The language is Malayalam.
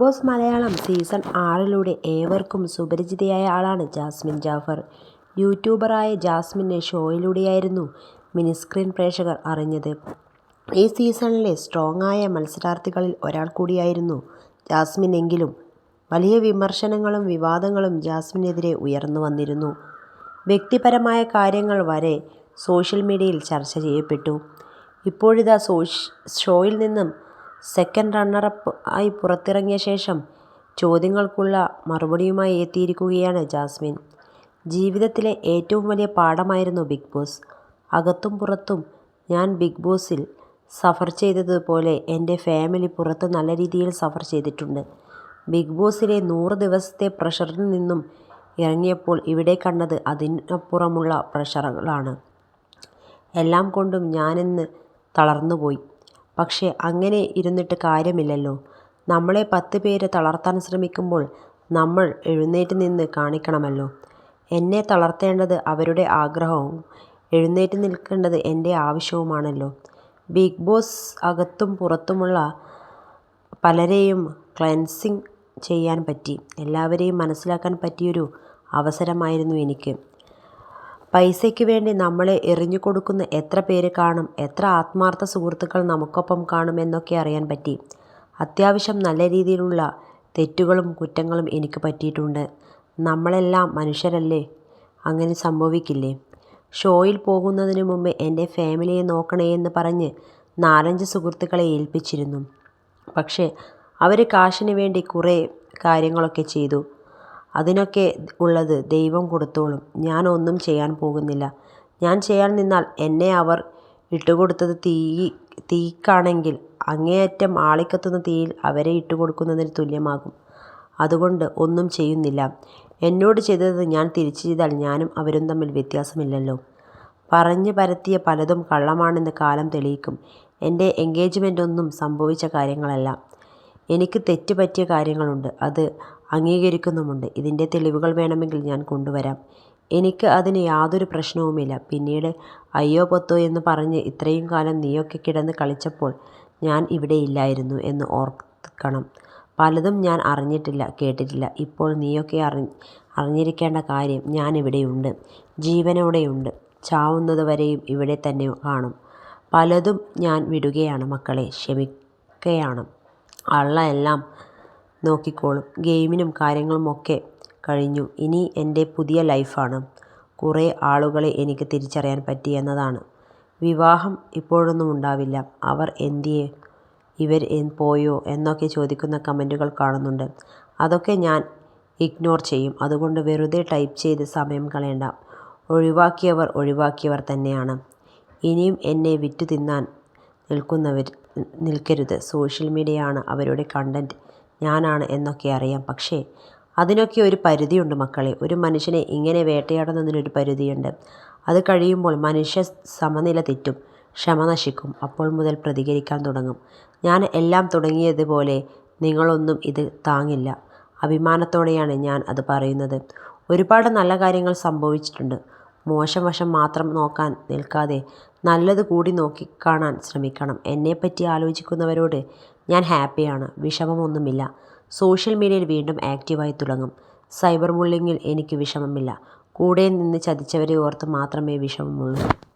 ബോസ് മലയാളം സീസൺ ആറിലൂടെ ഏവർക്കും സുപരിചിതയായ ആളാണ് ജാസ്മിൻ ജാഫർ. യൂട്യൂബറായ ജാസ്മിനെ ഷോയിലൂടെയായിരുന്നു മിനിസ്ക്രീൻ പ്രേക്ഷകർ അറിഞ്ഞത്. ഈ സീസണിലെ സ്ട്രോങ് ആയ മത്സരാർത്ഥികളിൽ ഒരാൾ കൂടിയായിരുന്നു ജാസ്മിൻ എങ്കിലും വലിയ വിമർശനങ്ങളും വിവാദങ്ങളും ജാസ്മിനെതിരെ ഉയർന്നു വന്നിരുന്നു. വ്യക്തിപരമായ കാര്യങ്ങൾ വരെ സോഷ്യൽ മീഡിയയിൽ ചർച്ച ചെയ്യപ്പെട്ടു. ഇപ്പോഴിതാ ഷോയിൽ നിന്നും സെക്കൻഡ് റണ്ണറപ്പ് ആയി പുറത്തിറങ്ങിയ ശേഷം ചോദ്യങ്ങൾക്കുള്ള മറുപടിയുമായി എത്തിയിരിക്കുകയാണ് ജാസ്മിൻ. ജീവിതത്തിലെ ഏറ്റവും വലിയ പാഠമായിരുന്നു ബിഗ് ബോസ്. അകത്തും പുറത്തും ഞാൻ ബിഗ് ബോസിൽ സഫർ ചെയ്തതുപോലെ എന്റെ ഫാമിലി പുറത്ത് നല്ല രീതിയിൽ സഫർ ചെയ്തിട്ടുണ്ട്. ബിഗ് ബോസിലെ നൂറ് ദിവസത്തെ പ്രഷറിൽ നിന്നും ഇറങ്ങിയപ്പോൾ ഇവിടെ കണ്ടത് അതിനപ്പുറമുള്ള പ്രഷറുകളാണ്. എല്ലാം കൊണ്ടും ഞാനിന്ന് തളർന്നുപോയി. പക്ഷേ അങ്ങനെ ഇരുന്നിട്ട് കാര്യമില്ലല്ലോ. നമ്മളെ പത്ത് പേര് തളർത്താൻ ശ്രമിക്കുമ്പോൾ നമ്മൾ എഴുന്നേറ്റ് നിന്ന് കാണിക്കണമല്ലോ. എന്നെ തളർത്തേണ്ടത് അവരുടെ ആഗ്രഹവും എഴുന്നേറ്റ് നിൽക്കേണ്ടത് എന്റെ ആവശ്യവുമാണല്ലോ. ബിഗ് ബോസ് അകത്തും പുറത്തുമുള്ള പലരെയും ക്ലെൻസിങ് ചെയ്യാൻ പറ്റി. എല്ലാവരെയും മനസ്സിലാക്കാൻ പറ്റിയൊരു അവസരമായിരുന്നു എനിക്ക്. പൈസയ്ക്ക് വേണ്ടി നമ്മളെ എറിഞ്ഞുകൊടുക്കുന്ന എത്ര പേര് കാണും, എത്ര ആത്മാർത്ഥ സുഹൃത്തുക്കൾ നമുക്കൊപ്പം കാണും എന്നൊക്കെ അറിയാൻ പറ്റി. അത്യാവശ്യം നല്ല രീതിയിലുള്ള തെറ്റുകളും കുറ്റങ്ങളും എനിക്ക് പറ്റിയിട്ടുണ്ട്. നമ്മളെല്ലാം മനുഷ്യരല്ലേ, അങ്ങനെ സംഭവിക്കില്ലേ. ഷോയിൽ പോകുന്നതിന് മുമ്പ് എന്റെ ഫാമിലിയെ നോക്കണേ എന്ന് പറഞ്ഞ് നാലഞ്ച് സുഹൃത്തുക്കളെ ഏൽപ്പിച്ചിരുന്നു. പക്ഷേ അവർ കാശിന് വേണ്ടി കുറേ കാര്യങ്ങളൊക്കെ ചെയ്തു. അതിനൊക്കെ ഉള്ളത് ദൈവം കൊടുത്തോളും. ഞാൻ ഒന്നും ചെയ്യാൻ പോകുന്നില്ല. ഞാൻ ചെയ്യാൻ നിന്നാൽ എന്നെ അവർ ഇട്ടുകൊടുത്തത് തീ തീക്കാണെങ്കിൽ അങ്ങേയറ്റം ആളിക്കത്തുന്ന തീയിൽ അവരെ ഇട്ടുകൊടുക്കുന്നതിന് തുല്യമാകും. അതുകൊണ്ട് ഒന്നും ചെയ്യുന്നില്ല. എന്നോട് ചെയ്തത് ഞാൻ തിരിച്ചു ചെയ്താൽ ഞാനും അവരും തമ്മിൽ വ്യത്യാസമില്ലല്ലോ. പറഞ്ഞു പരത്തിയ പലതും കള്ളമാണെന്ന് കാലം തെളിയിക്കും. എന്റെ എൻഗേജ്മെന്റ് ഒന്നും സംഭവിച്ച കാര്യങ്ങളല്ല. എനിക്ക് തെറ്റ് പറ്റിയ കാര്യങ്ങളുണ്ട്. അത് അംഗീകരിക്കുന്നുമുണ്ട്. ഇതിന്റെ തെളിവുകൾ വേണമെങ്കിൽ ഞാൻ കൊണ്ടുവരാം. എനിക്ക് അതിന് യാതൊരു പ്രശ്നവുമില്ല. പിന്നീട് അയ്യോ പൊത്തോ എന്ന് പറഞ്ഞ് ഇത്രയും കാലം നീയൊക്കെ കിടന്ന് കളിച്ചപ്പോൾ ഞാൻ ഇവിടെ ഇല്ലായിരുന്നു എന്ന് ഓർക്കണം. പലതും ഞാൻ അറിഞ്ഞിട്ടില്ല, കേട്ടിട്ടില്ല. ഇപ്പോൾ നീയൊക്കെ അറി അറിഞ്ഞിരിക്കേണ്ട കാര്യം ഞാൻ ഞാനിവിടെയുണ്ട്. ജീവനോടെയുണ്ട്. ചാവുന്നത് വരെയും ഇവിടെ തന്നെ കാണും. പലതും ഞാൻ വിടുകയാണ് മക്കളെ ക്ഷമിക്കുകയാണ് അള്ളാ എല്ലാം നോക്കിക്കോളും. ഗെയിമിനും കാര്യങ്ങളുമൊക്കെ കഴിഞ്ഞു. ഇനി എന്റെ പുതിയ ലൈഫാണ്. കുറേ ആളുകളെ എനിക്ക് തിരിച്ചറിയാൻ പറ്റി എന്നതാണ്. വിവാഹം ഇപ്പോഴൊന്നും ഉണ്ടാവില്ല. അവർ എന്തിയെ ഇവർ പോയോ എന്നൊക്കെ ചോദിക്കുന്ന കമന്റുകൾ കാണുന്നുണ്ട്. അതൊക്കെ ഞാൻ ഇഗ്നോർ ചെയ്യും. അതുകൊണ്ട് വെറുതെ ടൈപ്പ് ചെയ്ത് സമയം കളയണ്ട. ഒഴിവാക്കിയവർ ഒഴിവാക്കിയവർ തന്നെയാണ്. ഇനിയും എന്നെ വിറ്റു തിന്നാൻ നിൽക്കുന്നവർ നിൽക്കരുത്. സോഷ്യൽ മീഡിയയാണ് അവരുടെ കണ്ടന്റ്, ഞാനാണ് എന്നൊക്കെ അറിയാം. പക്ഷേ അതിനൊക്കെ ഒരു പരിധിയുണ്ട് മക്കളെ ഒരു മനുഷ്യനെ ഇങ്ങനെ വേട്ടയാടുന്നതിനൊരു പരിധിയുണ്ട്. അത് കഴിയുമ്പോൾ മനുഷ്യ സമനില തെറ്റും. ക്ഷമ നശിക്കും. അപ്പോൾ മുതൽ പ്രതികരിക്കാൻ തുടങ്ങും. ഞാൻ എല്ലാം തുടങ്ങിയതുപോലെ നിങ്ങളൊന്നും ഇത് താങ്ങില്ല. അഭിമാനത്തോടെയാണ് ഞാൻ അത് പറയുന്നത്. ഒരുപാട് നല്ല കാര്യങ്ങൾ സംഭവിച്ചിട്ടുണ്ട്. മോശം വശം മാത്രം നോക്കാൻ നിൽക്കാതെ നല്ലത് കൂടി നോക്കിക്കാണാൻ ശ്രമിക്കണം. എന്നെപ്പറ്റി ആലോചിക്കുന്നവരോട് ഞാൻ ഹാപ്പിയാണ്. വിഷമമൊന്നുമില്ല. സോഷ്യൽ മീഡിയയിൽ വീണ്ടും ആക്റ്റീവായി തുടങ്ങും. സൈബർ ബുള്ളിങ്ങിൽ എനിക്ക് വിഷമമില്ല. കൂടെ നിന്ന് ചതിച്ചവരെ ഓർത്ത് മാത്രമേ വിഷമമുള്ളൂ.